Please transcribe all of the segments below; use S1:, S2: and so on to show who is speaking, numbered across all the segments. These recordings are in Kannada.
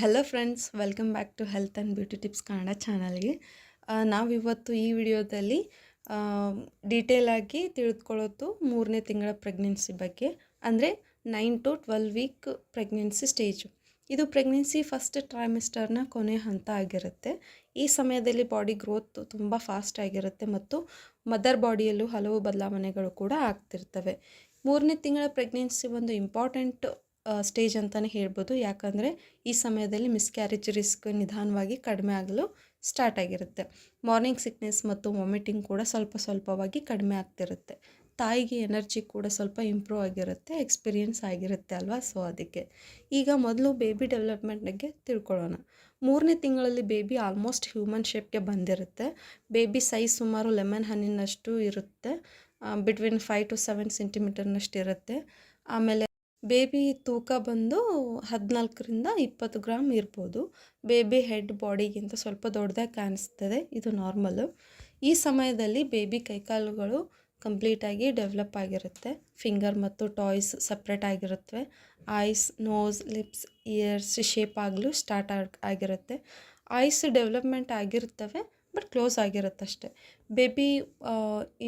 S1: Hello friends welcome back to health and beauty tips Kannada ಚಾನಲ್ಗೆ ನಾವಿವತ್ತು ಈ ವಿಡಿಯೋದಲ್ಲಿ ಡೀಟೇಲಾಗಿ ತಿಳಿದುಕೊಳ್ಳೋದು ಮೂರನೇ ತಿಂಗಳ ಪ್ರೆಗ್ನೆನ್ಸಿ ಬಗ್ಗೆ, ಅಂದರೆ nine to twelve week pregnancy stage ಇದು ಪ್ರೆಗ್ನೆನ್ಸಿ ಫಸ್ಟ್ ಟ್ರೈಮಿಸ್ಟರ್ನ ಕೊನೆ ಹಂತ ಆಗಿರುತ್ತೆ. ಈ ಸಮಯದಲ್ಲಿ ಬಾಡಿ ಗ್ರೋತ್ ತುಂಬ ಫಾಸ್ಟ್ ಆಗಿರುತ್ತೆ ಮತ್ತು ಮದರ್ ಬಾಡಿಯಲ್ಲೂ ಹಲವು ಬದಲಾವಣೆಗಳು ಕೂಡ ಆಗ್ತಿರ್ತವೆ. ಮೂರನೇ ತಿಂಗಳ ಪ್ರೆಗ್ನೆನ್ಸಿ ಒಂದು ಇಂಪಾರ್ಟೆಂಟ್ ಸ್ಟೇಜ್ ಅಂತಲೇ ಹೇಳ್ಬೋದು. ಯಾಕಂದರೆ ಈ ಸಮಯದಲ್ಲಿ ಮಿಸ್ಕ್ಯಾರೇಜ್ ರಿಸ್ಕ್ ನಿಧಾನವಾಗಿ ಕಡಿಮೆ ಆಗಲು ಸ್ಟಾರ್ಟ್ ಆಗಿರುತ್ತೆ. ಮಾರ್ನಿಂಗ್ ಸಿಕ್ನೆಸ್ ಮತ್ತು ವಾಮಿಟಿಂಗ್ ಕೂಡ ಸ್ವಲ್ಪ ಸ್ವಲ್ಪವಾಗಿ ಕಡಿಮೆ ಆಗ್ತಿರುತ್ತೆ. ತಾಯಿಗೆ ಎನರ್ಜಿ ಕೂಡ ಸ್ವಲ್ಪ ಇಂಪ್ರೂವ್ ಆಗಿರುತ್ತೆ ಎಕ್ಸ್ಪೀರಿಯನ್ಸ್ ಆಗಿರುತ್ತೆ ಅಲ್ವಾ? ಸೊ ಅದಕ್ಕೆ ಈಗ ಮೊದಲು ಬೇಬಿ ಡೆವಲಪ್ಮೆಂಟ್ ಬಗ್ಗೆ ತಿಳ್ಕೊಳ್ಳೋಣ. ಮೂರನೇ ತಿಂಗಳಲ್ಲಿ ಬೇಬಿ ಆಲ್ಮೋಸ್ಟ್ ಹ್ಯೂಮನ್ ಶೇಪ್ಗೆ ಬಂದಿರುತ್ತೆ. ಬೇಬಿ ಸೈಜ್ ಸುಮಾರು ಲೆಮನ್ ಹಣ್ಣಿನಷ್ಟು ಇರುತ್ತೆ. ಬಿಟ್ವೀನ್ ಫೈವ್ ಟು ಸೆವೆನ್ ಸೆಂಟಿಮೀಟರ್ನಷ್ಟು ಇರುತ್ತೆ ಆಮೇಲೆ ಬೇಬಿ ತೂಕ ಬಂದು ಹದಿನಾಲ್ಕರಿಂದ ಇಪ್ಪತ್ತು ಗ್ರಾಮ್ ಇರ್ಬೋದು. ಬೇಬಿ ಹೆಡ್ ಬಾಡಿಗಿಂತ ಸ್ವಲ್ಪ ದೊಡ್ಡದಾಗಿ ಕಾಣಿಸ್ತದೆ, ಇದು ನಾರ್ಮಲು. ಈ ಸಮಯದಲ್ಲಿ ಬೇಬಿ ಕೈಕಾಲುಗಳು ಕಂಪ್ಲೀಟಾಗಿ ಡೆವಲಪ್ ಆಗಿರುತ್ತೆ. ಫಿಂಗರ್ ಮತ್ತು ಟಾಯ್ಸ್ ಸಪ್ರೇಟ್ ಆಗಿರುತ್ತವೆ. Eyes, nose, lips, ears, shape ಆಗಲು ಸ್ಟಾರ್ಟ್ ಆಗಿರುತ್ತೆ. ಐಸ್ ಡೆವಲಪ್ಮೆಂಟ್ ಆಗಿರ್ತವೆ ಬಟ್ ಕ್ಲೋಸ್ ಆಗಿರುತ್ತೆ ಅಷ್ಟೆ ಬೇಬಿ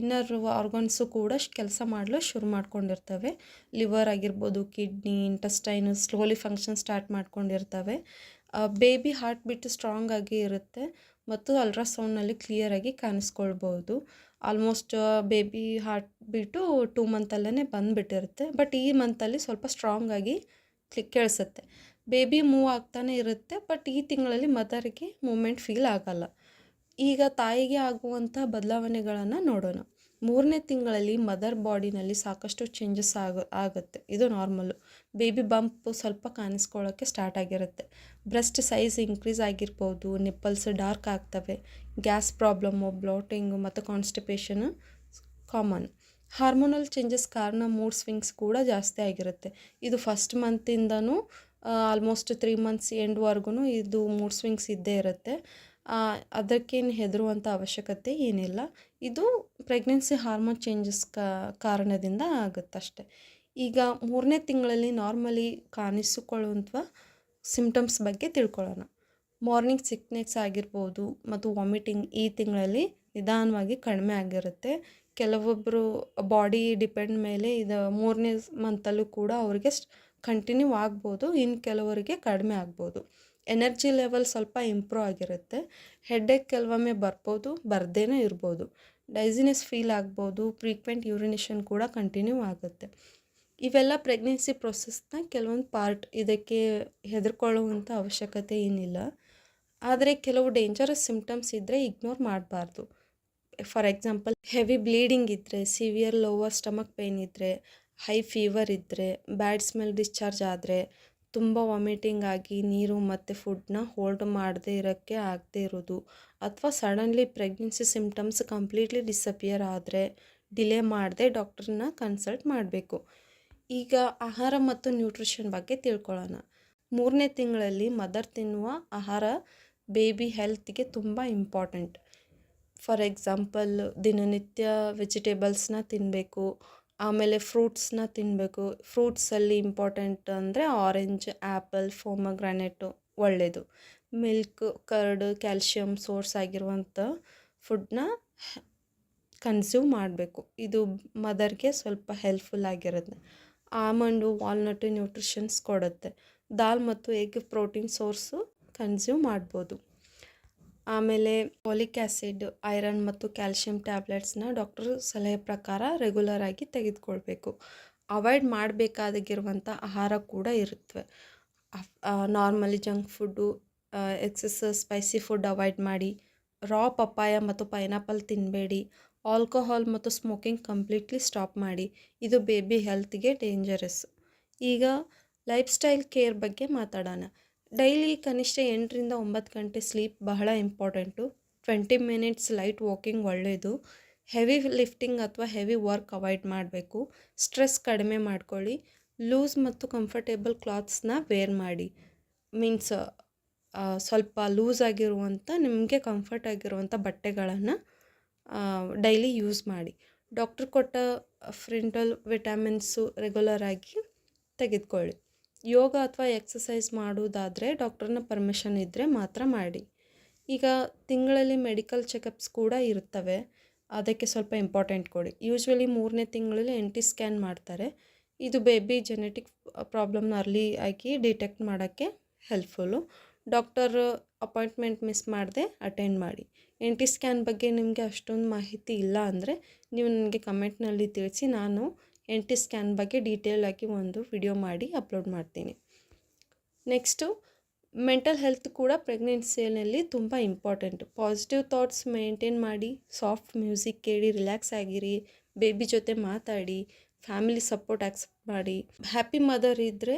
S1: ಇನ್ನರ್ ಆರ್ಗನ್ಸು ಕೂಡ ಕೆಲಸ ಮಾಡಲು ಶುರು ಮಾಡ್ಕೊಂಡಿರ್ತವೆ. ಲಿವರ್ ಆಗಿರ್ಬೋದು, kidney, intestine, slowly function start ಮಾಡ್ಕೊಂಡಿರ್ತವೆ. Baby heart beat strong ಆಗಿ ಇರುತ್ತೆ ಮತ್ತು ಅಲ್ಟ್ರಾಸೌಂಡ್ನಲ್ಲಿ ಕ್ಲಿಯರಾಗಿ ಕಾಣಿಸ್ಕೊಳ್ಬೋದು. Almost baby heart beat two ಮಂತಲ್ಲೇ ಬಂದುಬಿಟ್ಟಿರುತ್ತೆ. ಬಟ್ ಈ ಮಂತಲ್ಲಿ ಸ್ವಲ್ಪ ಸ್ಟ್ರಾಂಗ್ ಆಗಿ ಕ್ಲಿ, ಕೇಳಿಸುತ್ತೆ. ಬೇಬಿ ಮೂವ್ ಆಗ್ತಾನೆ ಇರುತ್ತೆ, ಬಟ್ ಈ ತಿಂಗಳಲ್ಲಿ ಮದರಿಗೆ ಮೂಮೆಂಟ್ ಫೀಲ್ ಆಗಲ್ಲ. ಈಗ ತಾಯಿಗೆ ಆಗುವಂಥ ಬದಲಾವಣೆಗಳನ್ನು ನೋಡೋಣ. ಮೂರನೇ ತಿಂಗಳಲ್ಲಿ ಮದರ್ ಬಾಡಿನಲ್ಲಿ ಸಾಕಷ್ಟು ಚೇಂಜಸ್ ಆಗ, ಆಗುತ್ತೆ. ಇದು ನಾರ್ಮಲ್ಲು ಬೇಬಿ ಬಂಪ್ ಸ್ವಲ್ಪ ಕಾಣಿಸ್ಕೊಳ್ಳೋಕ್ಕೆ ಸ್ಟಾರ್ಟ್ ಆಗಿರುತ್ತೆ. ಬ್ರೆಸ್ಟ್ ಸೈಜ್ ಇನ್ಕ್ರೀಸ್ ಆಗಿರ್ಬೋದು ನಿಪ್ಪಲ್ಸ್ ಡಾರ್ಕ್ ಆಗ್ತವೆ ಗ್ಯಾಸ್ ಪ್ರಾಬ್ಲಮ್ಮು ಬ್ಲೋಟಿಂಗು ಮತ್ತು ಕಾನ್ಸ್ಟಿಪೇಷನ್ ಕಾಮನ್ ಹಾರ್ಮೋನಲ್ ಚೇಂಜಸ್ ಕಾರಣ ಮೂಡ್ ಸ್ವಿಂಗ್ಸ್ ಕೂಡ ಜಾಸ್ತಿ ಆಗಿರುತ್ತೆ. ಇದು ಫಸ್ಟ್ ಮಂತಿಂದನೂ ಆಲ್ಮೋಸ್ಟ್ ತ್ರೀ ಮಂತ್ಸ್ ಎಂಡ್ವರೆಗೂ ಇದು ಮೂಡ್ ಸ್ವಿಂಗ್ಸ್ ಇದ್ದೇ ಇರುತ್ತೆ. ಅದಕ್ಕೇನು ಹೆದರುವಂಥ ಅವಶ್ಯಕತೆ ಏನಿಲ್ಲ. ಇದು ಪ್ರೆಗ್ನೆನ್ಸಿ ಹಾರ್ಮೋನ್ ಚೇಂಜಸ್ ಕಾರಣದಿಂದ ಆಗುತ್ತಷ್ಟೆ ಈಗ ಮೂರನೇ ತಿಂಗಳಲ್ಲಿ ನಾರ್ಮಲಿ ಕಾಣಿಸಿಕೊಳ್ಳುವಂಥ ಸಿಮ್ಟಮ್ಸ್ ಬಗ್ಗೆ ತಿಳ್ಕೊಳ್ಳೋಣ. ಮಾರ್ನಿಂಗ್ ಸಿಕ್ನೆಸ್ ಆಗಿರ್ಬೋದು ಮತ್ತು ವಾಮಿಟಿಂಗ್ ಈ ತಿಂಗಳಲ್ಲಿ ನಿಧಾನವಾಗಿ ಕಡಿಮೆ ಆಗಿರುತ್ತೆ. ಕೆಲವೊಬ್ಬರು ಬಾಡಿ ಡಿಪೆಂಡ್ ಮೇಲೆ ಇದು ಮೂರನೇ ಮಂತಲ್ಲೂ ಕೂಡ ಅವ್ರಿಗೆ ಕಂಟಿನ್ಯೂ ಆಗ್ಬೋದು ಇನ್ನು ಕೆಲವರಿಗೆ ಕಡಿಮೆ ಆಗ್ಬೋದು. ಎನರ್ಜಿ ಲೆವೆಲ್ ಸ್ವಲ್ಪ ಇಂಪ್ರೂವ್ ಆಗಿರುತ್ತೆ. ಹೆಡ್ಡೇಕ್ ಕೆಲವೊಮ್ಮೆ ಬರ್ಬೋದು, ಬರ್ದೇನೆ ಇರ್ಬೋದು. ಡೈಸಿನೆಸ್ ಫೀಲ್ ಆಗ್ಬೋದು ಫ್ರೀಕ್ವೆಂಟ್ ಯೂರಿನೇಷನ್ ಕೂಡ ಕಂಟಿನ್ಯೂ ಆಗುತ್ತೆ. ಇವೆಲ್ಲ ಪ್ರೆಗ್ನೆನ್ಸಿ ಪ್ರೊಸೆಸ್ನ ಕೆಲವೊಂದು ಪಾರ್ಟ್ ಇದಕ್ಕೆ ಹೆದರ್ಕೊಳ್ಳುವಂಥ ಅವಶ್ಯಕತೆ ಏನಿಲ್ಲ. ಆದರೆ ಕೆಲವು ಡೇಂಜರಸ್ ಸಿಂಪ್ಟಮ್ಸ್ ಇದ್ದರೆ ಇಗ್ನೋರ್ ಮಾಡಬಾರ್ದು. ಫಾರ್ ಎಕ್ಸಾಂಪಲ್ ಹೆವಿ ಬ್ಲೀಡಿಂಗ್ ಇದ್ದರೆ ಸಿವಿಯರ್ ಲೋವರ್ ಸ್ಟಮಕ್ ಪೇಯ್ನ್ ಇದ್ದರೆ ಹೈ ಫೀವರ್ ಇದ್ದರೆ ಬ್ಯಾಡ್ ಸ್ಮೆಲ್ ಡಿಸ್ಚಾರ್ಜ್ ಆದರೆ ತುಂಬ ವಾಮಿಟಿಂಗ್ ಆಗಿ ನೀರು ಮತ್ತು ಫುಡ್ನ ಹೋಲ್ಡ್ ಮಾಡದೇ ಇರೋಕ್ಕೆ ಆಗದೇ ಇರೋದು. ಅಥವಾ suddenly pregnancy symptoms completely disappear ಆದರೆ ಡಿಲೇ ಮಾಡದೆ ಡಾಕ್ಟ್ರನ್ನ ಕನ್ಸಲ್ಟ್ ಮಾಡಬೇಕು. ಈಗ ಆಹಾರ ಮತ್ತು ನ್ಯೂಟ್ರಿಷನ್ ಬಗ್ಗೆ ತಿಳ್ಕೊಳ್ಳೋಣ. ಮೂರನೇ ತಿಂಗಳಲ್ಲಿ ಮದರ್ ತಿನ್ನುವ ಆಹಾರ ಬೇಬಿ ಹೆಲ್ತ್ಗೆ ತುಂಬ ಇಂಪಾರ್ಟೆಂಟ್ ಫಾರ್ ಎಕ್ಸಾಂಪಲ್ ದಿನನಿತ್ಯ ವೆಜಿಟೇಬಲ್ಸ್ನ ತಿನ್ನಬೇಕು ಆಮೇಲೆ ಫ್ರೂಟ್ಸ್ನ ತಿನ್ನಬೇಕು ಫ್ರೂಟ್ಸಲ್ಲಿ ಇಂಪಾರ್ಟೆಂಟ್ ಅಂದರೆ ಆರೆಂಜ್ ಆ್ಯಪಲ್ ಫೋಮಗ್ರಾನೆಟು ಒಳ್ಳೆಯದು ಮಿಲ್ಕ್, ಕರ್ಡ್, ಕ್ಯಾಲ್ಶಿಯಂ ಸೋರ್ಸ್ ಆಗಿರುವಂಥ ಫುಡ್ನ ಕನ್ಸ್ಯೂಮ್ ಮಾಡಬೇಕು. ಇದು ಮದರ್ಗೆ ಸ್ವಲ್ಪ ಹೆಲ್ಪ್ಫುಲ್ ಆಗಿರುತ್ತೆ. ಆಮಂಡು, ವಾಲ್ನಟ್, ನ್ಯೂಟ್ರಿಷನ್ಸ್ ಕೊಡುತ್ತೆ. ದಾಲ್ ಮತ್ತು ಎಗ್ ಪ್ರೋಟೀನ್ ಸೋರ್ಸು ಕನ್ಸ್ಯೂಮ್ ಮಾಡ್ಬೋದು. ಆಮೇಲೆ ಪೊಲಿಕ್ ಆ್ಯಸಿಡ್ ಐರನ್ ಮತ್ತು ಕ್ಯಾಲ್ಶಿಯಂ ಟ್ಯಾಬ್ಲೆಟ್ಸ್ನ ಡಾಕ್ಟರ್ ಸಲಹೆ ಪ್ರಕಾರ ರೆಗ್ಯುಲರ್ ಆಗಿ ತೆಗೆದುಕೊಳ್ಬೇಕು. ಅವಾಯ್ಡ್ ಮಾಡಬೇಕಾದಾಗಿರುವಂಥ ಆಹಾರ ಕೂಡ ಇರುತ್ತವೆ normally junk food excess spicy food avoid ಮಾಡಿ. ರಾ ಪಪ್ಪಾಯ ಮತ್ತು ಪೈನಾಪಲ್ ತಿನ್ನಬೇಡಿ ಆಲ್ಕೋಹಾಲ್ ಮತ್ತು ಸ್ಮೋಕಿಂಗ್ ಕಂಪ್ಲೀಟ್ಲಿ ಸ್ಟಾಪ್ ಮಾಡಿ. ಇದು ಬೇಬಿ ಹೆಲ್ತ್ಗೆ ಡೇಂಜರಸ್ ಈಗ ಲೈಫ್ ಸ್ಟೈಲ್ ಕೇರ್ ಬಗ್ಗೆ ಮಾತಾಡೋಣ. ಡೈಲಿ ಕನಿಷ್ಠ ಎಂಟರಿಂದ ಒಂಬತ್ತು ಗಂಟೆ ಸ್ಲೀಪ್ ಬಹಳ important. Twenty minutes light walking ಒಳ್ಳೆಯದು ಹೆವಿ ಲಿಫ್ಟಿಂಗ್ ಅಥವಾ ಹೆವಿ ವರ್ಕ್ ಅವಾಯ್ಡ್ ಮಾಡಬೇಕು. ಸ್ಟ್ರೆಸ್ ಕಡಿಮೆ ಮಾಡ್ಕೊಳ್ಳಿ. ಲೂಸ್ ಮತ್ತು ಕಂಫರ್ಟೇಬಲ್ ಕ್ಲಾತ್ಸ್ನ ವೇರ್ ಮಾಡಿ. ಮೀನ್ಸ್ ಸ್ವಲ್ಪ ಲೂಸ್ ಆಗಿರುವಂಥ, ನಿಮಗೆ ಕಂಫರ್ಟ್ ಆಗಿರುವಂಥ ಬಟ್ಟೆಗಳನ್ನು ಡೈಲಿ ಯೂಸ್ ಮಾಡಿ. ಡಾಕ್ಟ್ರ್ ಕೊಟ್ಟ ಫ್ರಿಂಟಲ್ ವಿಟಾಮಿನ್ಸು ರೆಗ್ಯುಲರ್ ಆಗಿ ತೆಗೆದುಕೊಳ್ಳಿ. ಯೋಗ ಅಥವಾ ಎಕ್ಸಸೈಸ್ ಮಾಡುವುದಾದರೆ ಡಾಕ್ಟರ್ನ ಪರ್ಮಿಷನ್ ಇದ್ದರೆ ಮಾತ್ರ ಮಾಡಿ. ಈಗ ತಿಂಗಳಲ್ಲಿ ಮೆಡಿಕಲ್ ಚೆಕಪ್ಸ್ ಕೂಡ ಇರ್ತವೆ ಅದಕ್ಕೆ ಸ್ವಲ್ಪ ಇಂಪಾರ್ಟೆಂಟ್ ಕೊಡಿ. ಯೂಶ್ವಲಿ ಮೂರನೇ ತಿಂಗಳಲ್ಲಿ ಎನ್ ಟಿ ಸ್ಕ್ಯಾನ್ ಮಾಡ್ತಾರೆ. ಇದು ಬೇಬಿ ಜೆನೆಟಿಕ್ ಪ್ರಾಬ್ಲಮ್ನ ಅರ್ಲಿ ಆಗಿ ಡಿಟೆಕ್ಟ್ ಮಾಡೋಕ್ಕೆ ಹೆಲ್ಪ್ಫುಲ್ಲು. ಡಾಕ್ಟರ್ ಅಪಾಯಿಂಟ್ಮೆಂಟ್ ಮಿಸ್ ಮಾಡದೆ ಅಟೆಂಡ್ ಮಾಡಿ. ಎನ್ ಟಿ ಸ್ಕ್ಯಾನ್ ಬಗ್ಗೆ ನಿಮಗೆ ಅಷ್ಟೊಂದು ಮಾಹಿತಿ ಇಲ್ಲ ಅಂದರೆ ನೀವು ನನಗೆ ಕಮೆಂಟ್ನಲ್ಲಿ ತಿಳಿಸಿ ನಾನು ಎನ್ ಟಿ ಸ್ಕ್ಯಾನ್ ಬಗ್ಗೆ ಡೀಟೇಲ್ ಆಗಿ ಒಂದು ವಿಡಿಯೋ ಮಾಡಿ ಅಪ್ಲೋಡ್ ಮಾಡ್ತೀನಿ. ನೆಕ್ಸ್ಟು ಮೆಂಟಲ್ ಹೆಲ್ತ್ ಕೂಡ ಪ್ರೆಗ್ನೆನ್ಸಿಯಲ್ಲಿ ತುಂಬ ಇಂಪಾರ್ಟೆಂಟ್ ಪಾಸಿಟಿವ್ ಥಾಟ್ಸ್ ಮೇಂಟೈನ್ ಮಾಡಿ ಸಾಫ್ಟ್ ಮ್ಯೂಸಿಕ್ ಕೇಳಿ ರಿಲ್ಯಾಕ್ಸ್ ಆಗಿರಿ ಬೇಬಿ ಜೊತೆ ಮಾತಾಡಿ ಫ್ಯಾಮಿಲಿ ಸಪೋರ್ಟ್ ಆಕ್ಸೆಪ್ಟ್ ಮಾಡಿ. ಹ್ಯಾಪಿ ಮದರ್ ಇದ್ದರೆ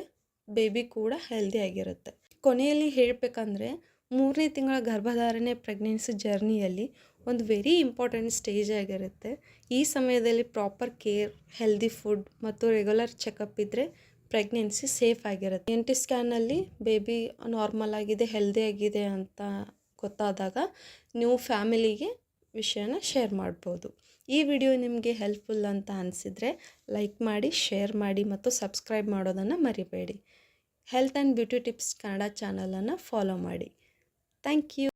S1: ಬೇಬಿ ಕೂಡ ಹೆಲ್ದಿ ಆಗಿರುತ್ತೆ. ಕೊನೆಯಲ್ಲಿ ಹೇಳಬೇಕಂದ್ರೆ ಮೂರನೇ ತಿಂಗಳ ಗರ್ಭಧಾರಣೆ ಪ್ರೆಗ್ನೆನ್ಸಿ ಜರ್ನಿಯಲ್ಲಿ ಒಂದು ವೆರಿ ಇಂಪಾರ್ಟೆಂಟ್ ಸ್ಟೇಜ್ ಆಗಿರುತ್ತೆ. ಈ ಸಮಯದಲ್ಲಿ ಪ್ರಾಪರ್ ಕೇರ್ ಹೆಲ್ದಿ ಫುಡ್ ಮತ್ತು ರೆಗ್ಯುಲರ್ ಚೆಕಪ್ ಇದ್ದರೆ ಪ್ರೆಗ್ನೆನ್ಸಿ ಸೇಫ್ ಆಗಿರುತ್ತೆ. ಎನ್ ಟಿ ಸ್ಕ್ಯಾನಲ್ಲಿ ಬೇಬಿ ನಾರ್ಮಲ್ ಆಗಿದೆ ಹೆಲ್ದಿ ಆಗಿದೆ ಅಂತ ಗೊತ್ತಾದಾಗ ನೀವು ಫ್ಯಾಮಿಲಿಗೆ ವಿಷಯನ ಶೇರ್ ಮಾಡ್ಬೋದು. ಈ ವಿಡಿಯೋ ನಿಮಗೆ ಹೆಲ್ಪ್ಫುಲ್ ಅಂತ ಅನಿಸಿದರೆ ಲೈಕ್ ಮಾಡಿ ಶೇರ್ ಮಾಡಿ ಮತ್ತು ಸಬ್ಸ್ಕ್ರೈಬ್ ಮಾಡೋದನ್ನು ಮರಿಬೇಡಿ. Health and beauty tips Kannada ಚಾನಲನ್ನು ಫಾಲೋ ಮಾಡಿ. Thank you